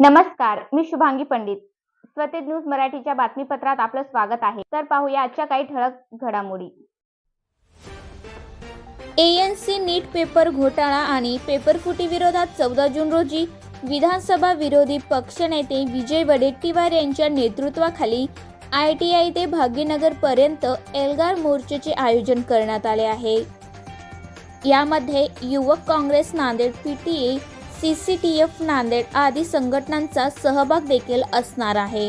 नमस्कार मी शुभांगी पंडित. स्वतेज न्यूज मराठीच्या बातमीपत्रात आपलं स्वागत आहे. तर पाहूया आजच्या काही ठळक घडामोडी. एएनसी नीट पेपर घोटाळा आणि पेपरफुटी विरोधात चौदा जून रोजी विधानसभा विरोधी पक्षनेते विजय वडेट्टीवार यांच्या नेतृत्वाखाली आय टी आय ते भाग्यनगरपर्यंत एल्गार मोर्चाचे आयोजन करण्यात आले आहे. यामध्ये युवक Congress Nanded P T A C C T F Nanded आदी संघटनांचा सहभाग देखील असणार आहे.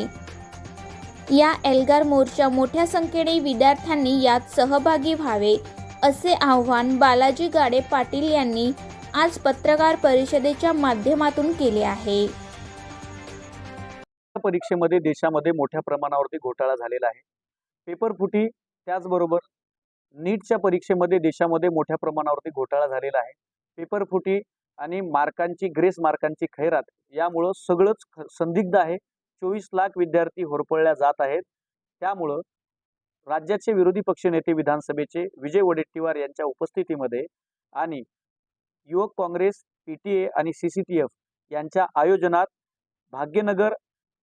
या एल्गार मोर्चा मोठ्या संख्येने विद्यार्थ्यांनी यात सहभागी व्हावे असे आव्हान बालाजी गाडे पाटील यांनी आज पत्रकार परिषदेच्या माध्यमातून केले आहे. परीक्षेमध्ये देशामध्ये मोठ्या प्रमाणावरती घोटाळा झालेला आहे. पेपर फुटी त्याचबरोबर नीटच्या परीक्षेमध्ये देशामध्ये मोठ्या प्रमाणावरती घोटाळा झालेला आहे. पेपर फुटी आणि मार्कांची ग्रेस मार्कांची खैरात यामुळं सगळंच ख- संदिग्ध आहे. चोवीस लाख विद्यार्थी होरपळल्या जात आहेत. त्यामुळं राज्याचे विरोधी पक्षनेते विधानसभेचे विजय वडेट्टीवार यांच्या उपस्थितीमध्ये आणि युवक काँग्रेस पी टी ए आणि सी सी टी एफ यांच्या आयोजनात भाग्यनगर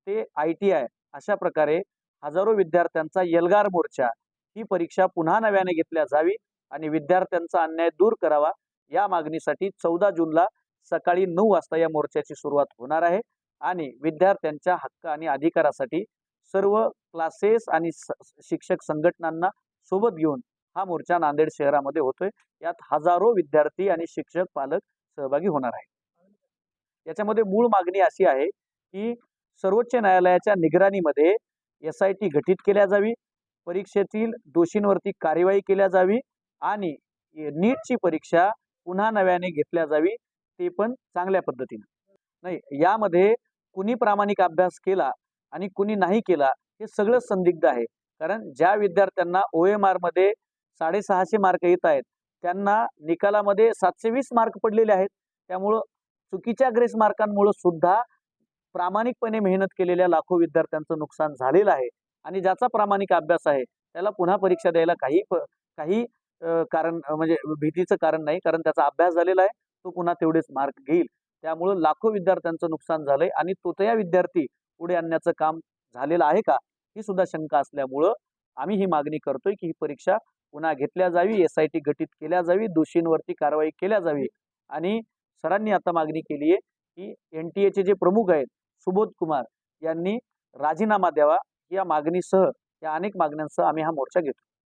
ते आय टी आय अशा प्रकारे हजारो विद्यार्थ्यांचा यलगार मोर्चा ही परीक्षा पुन्हा नव्याने घेतल्या जावी आणि विद्यार्थ्यांचा अन्याय दूर करावा या मागणीसाठी चौदा जूनला सकाळी नऊ वाजता या मोर्चाची सुरुवात होणार आहे आणि विद्यार्थ्यांच्या हक्क आणि अधिकारासाठी सर्व क्लासेस आणि स- शिक्षक संघटनांना सोबत घेऊन हा मोर्चा नांदेड शहरामध्ये होतोय. यात हजारो विद्यार्थी आणि शिक्षक पालक सहभागी होणार आहे याच्यामध्ये मूळ मागणी अशी आहे की सर्वोच्च न्यायालयाच्या निगराणीमध्ये एस आय टी गठीत केल्या जावी परीक्षेतील दोषींवरती कार्यवाही केल्या जावी आणि नीटची परीक्षा पुन्हा नव्याने घेतल्या जावी ते पण चांगल्या पद्धतीनं. नाही यामध्ये कुणी प्रामाणिक अभ्यास केला आणि कुणी नाही केला हे सगळं संदिग्ध आहे. कारण ज्या विद्यार्थ्यांना ओ एम आरमध्ये साडेसहाशे मार्क येत आहेत त्यांना निकालामध्ये सातशे वीस मार्क पडलेले आहेत. त्यामुळं चुकीच्या ग्रेस मार्कांमुळं सुद्धा प्रामाणिकपणे मेहनत केलेल्या लाखो विद्यार्थ्यांचं नुकसान झालेलं आहे. आणि ज्याचा प्रामाणिक अभ्यास आहे त्याला पुन्हा परीक्षा द्यायला काही प- काही कारण म्हणजे भीतीचं कारण नाही कारण त्याचा अभ्यास झालेला आहे तो पुन्हा तेवढेच मार्क घेईल. त्यामुळं लाखो विद्यार्थ्यांचं नुकसान झालंय आणि तोतया विद्यार्थी पुढे आणण्याचं काम झालेलं आहे का? ही सुद्धा शंका असल्यामुळं आम्ही ही मागणी करतोय की ही परीक्षा पुन्हा घेतल्या जावी एस आय टी गठीत केल्या जावी दोषींवरती कारवाई केल्या जावी. आणि सरांनी आता मागणी केली आहे की एन टी एचे जे प्रमुख आहेत सुबोध कुमार यांनी राजीनामा द्यावा. या मागणीसह या अनेक मागण्यांसह आम्ही हा मोर्चा घेतो.